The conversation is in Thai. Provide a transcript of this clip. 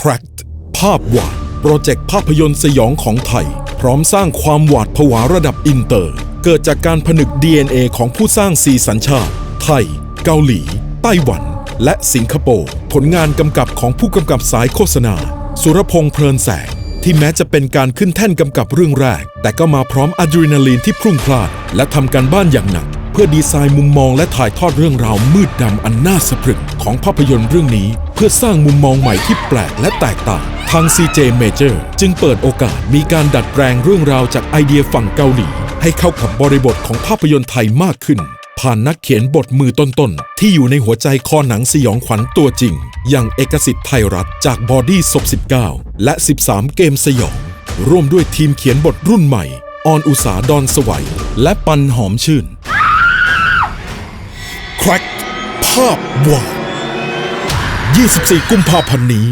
Cracked ภาพวาด โปรเจกต์ภาพยนตร์สยองของไทย พร้อมสร้างความหวาดผวาระดับอินเตอร์ เกิดจากการผนึก DNA ของผู้สร้างสีสัญชาติ ไทย เกาหลี ไต้หวัน และสิงคโปร์ ผลงานกำกับของผู้กำกับสายโฆษณา สุรพงษ์เพลินแสง ที่แม้จะเป็นการขึ้นแท่นกำกับเรื่องแรก แต่ก็มาพร้อมอะดรีนาลีนที่พรุ่งพล่านและทำการบ้านอย่างหนักเพื่อดีไซน์มุมมองและถ่ายทอดเรื่องราวมืดดำอันน่าสะพรึงของภาพยนตร์เรื่องนี้ พื่อสร้างมุมมองใหม่ที่แปลกและแตกต่าง ทาง CJ Major จึงเปิดโอกาสมีการดัดแปลงเรื่องราวจากไอเดียฝั่งเกาหลี ให้เข้ากับบริบทของภาพยนตร์ไทยมากขึ้น ผ่านนักเขียนบทมือต้นๆ ที่อยู่ในหัวใจคอหนังสยองขวัญตัวจริง อย่างเอกสิทธิ์ไทยรัฐจากบอดี้ศพ19 และ 13 เกมสยอง ร่วมด้วยทีมเขียนบทรุ่นใหม่ ออนอุสาดอนสวัย และปันหอมชื่นแครกภาพวาด 24 กุมภาพันธ์นี้